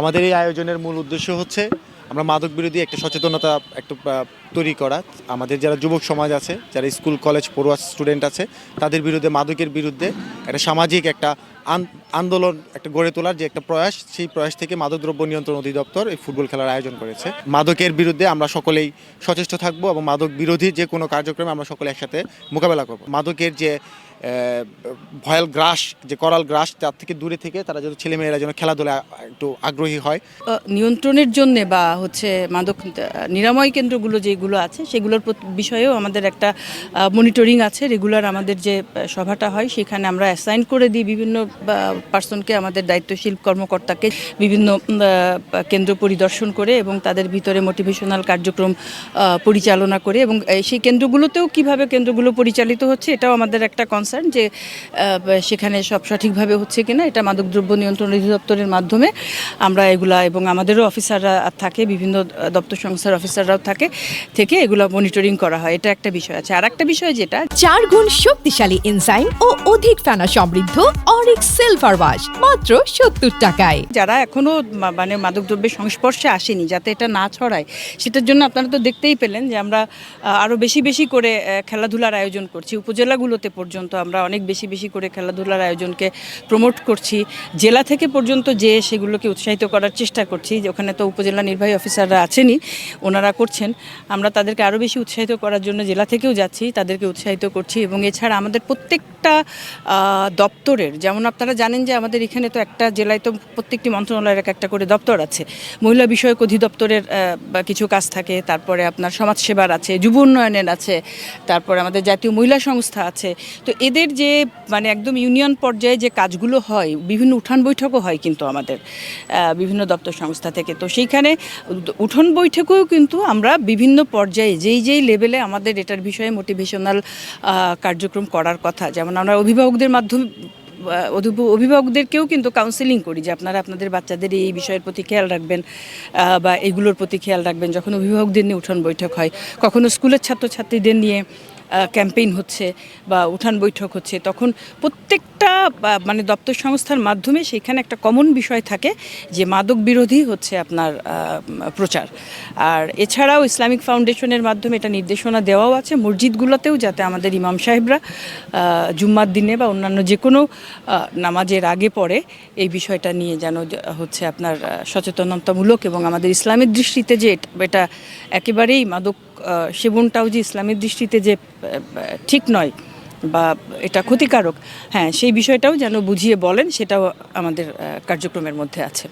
আমাদের এই আয়োজনের মূল উদ্দেশ্য হচ্ছে আমরা মাদক বিরোধী একটা সচেতনতা একটা তৈরি করা। আমাদের যারা যুবক সমাজ আছে, যারা স্কুল, কলেজ, পড়ুয়া স্টুডেন্ট আছে, তাদের বিরুদ্ধে, মাদকের বিরুদ্ধে একটা সামাজিক একটা আন্দোলন একটা গড়ে তোলার যে একটা প্রয়াস, সেই প্রয়াস থেকে মাদকদ্রব্য নিয়ন্ত্রণ অধিদপ্তর এই ফুটবল খেলার আয়োজন করেছে। মাদকের বিরুদ্ধে আমরা সকলেই সচেষ্ট থাকব এবং মাদক বিরোধী যে কোনো কার্যক্রমে আমরা সকলে একসাথে মোকাবেলা করব। মাদকের যে ভয়াল গ্রাস, যে করাল গ্রাস, তার থেকে দূরে থেকে তারা যেন ছেলেমেয়েরা যেন খেলাধুলা একটু আগ্রহী হয়। নিয়ন্ত্রণের জন্য বা হচ্ছে মাদক নিরাময় কেন্দ্রগুলো যেগুলো আছে, সেগুলোর বিষয়েও আমাদের একটা মনিটরিং আছে রেগুলার আমাদের যে সভাটা হয়, সেখানে আমরা অ্যাসাইন করে দিই বিভিন্ন পার্সনকে আমাদের দায়িত্বশীল কর্মকর্তাকে বিভিন্ন কেন্দ্র পরিদর্শন করে এবং তাদের ভিতরে মোটিভেশনাল কার্যক্রম পরিচালনা করে এবং সেই কেন্দ্রগুলোতেও কীভাবে কেন্দ্রগুলো পরিচালিত হচ্ছে এটাও আমাদের একটা কনসার্ন যে সেখানে সব সঠিকভাবে হচ্ছে কিনা এটা মাদকদ্রব্য নিয়ন্ত্রণ অধিদপ্তরের মাধ্যমে আমরা এগুলা এবং আমাদেরও অফিসাররা থাকে, বিভিন্ন দপ্তর সংস্থার অফিসাররাও থাকে, থেকে এগুলো মনিটরিং করা হয়। এটা একটা বিষয় আছে। আর একটা বিষয় যেটা চার গুণ শক্তিশালী এনজাইম ও অধিক ফেনা সমৃদ্ধ অরিক সিলভার ওয়াশ মাত্র সত্তর টাকায়। যারা এখনও মানে মাদকদ্রব্যের সংস্পর্শে আসেনি যাতে এটা না ছড়ায় সেটার জন্য আপনারা তো দেখতেই পেলেন যে আমরা আহ, আরও বেশি বেশি করে খেলাধুলার আয়োজন করছি। উপজেলাগুলোতে পর্যন্ত আমরা অনেক বেশি বেশি করে খেলাধুলার আয়োজনকে প্রমোট করছি। জেলা থেকে পর্যন্ত যে সেগুলোকে উৎসাহিত করার চেষ্টা করছি যে ওখানে তো উপজেলা নির্বাহী অফিসাররা আছেনই ওনারা করছেন। আমরা তাদেরকে আরও বেশি উৎসাহিত করার জন্য জেলা থেকেও যাচ্ছি তাদেরকে উৎসাহিত করছি। এবং এছাড়া আমাদের প্রত্যেকটা দপ্তরের যেমন আপনারা জানেন যে আমাদের এখানে তো একটা জেলায় তো প্রত্যেকটি মন্ত্রণালয়ের এক একটা করে দপ্তর আছে। মহিলা বিষয়ক অধিদপ্তরের কিছু কাজ থাকে, তারপরে আপনার সমাজসেবার আছে, যুব উন্নয়নের আছে, তারপরে আমাদের জাতীয় মহিলা সংস্থা আছে। তো এদের যে মানে একদম ইউনিয়ন পর্যায়ে যে কাজগুলো হয়, বিভিন্ন উঠান বৈঠকও হয় কিন্তু আমাদের বিভিন্ন দপ্তর সংস্থা থেকে। তো সেইখানে উঠোন বৈঠকেও কিন্তু আমরা বিভিন্ন পর্যায়ে যেই যেই লেভেলে আমাদের এটার বিষয়ে মোটিভেশনাল কার্যক্রম করার কথা, যেমন আমরা অভিভাবকদের মাধ্যমে অভিভাবকদেরকেও কিন্তু কাউন্সিলিং করি যে আপনারা আপনাদের বাচ্চাদের এই বিষয়ের প্রতি খেয়াল রাখবেন বা এগুলোর প্রতি খেয়াল রাখবেন। যখন অভিভাবকদের নিয়ে উঠান বৈঠক হয়, কখনো স্কুলের ছাত্রছাত্রীদের নিয়ে ক্যাম্পেইন হচ্ছে বা উঠান বৈঠক হচ্ছে, তখন প্রত্যেকটা মানে দপ্তর সংস্থার মাধ্যমে সেখানে একটা কমন বিষয় থাকে যে মাদক বিরোধী হচ্ছে আপনার প্রচার। আর এছাড়াও ইসলামিক ফাউন্ডেশনের মাধ্যমে এটা নির্দেশনা দেওয়াও আছে মসজিদগুলোতেও যাতে আমাদের ইমাম সাহেবরা জুম্মার দিনে বা অন্যান্য যে কোনো নামাজের আগে পরে এই বিষয়টা নিয়ে যেন হচ্ছে আপনার সচেতনতামূলক এবং আমাদের ইসলামের দৃষ্টিতে যে এটা- একেবারেই মাদক সেবনটাও যে ইসলামের দৃষ্টিতে যে ঠিক নয় বা এটা ক্ষতিকারক হ্যাঁ সেই বিষয়টাও যেন বুঝিয়ে বলেন, সেটাও আমাদের কার্যক্রমের মধ্যে আছে।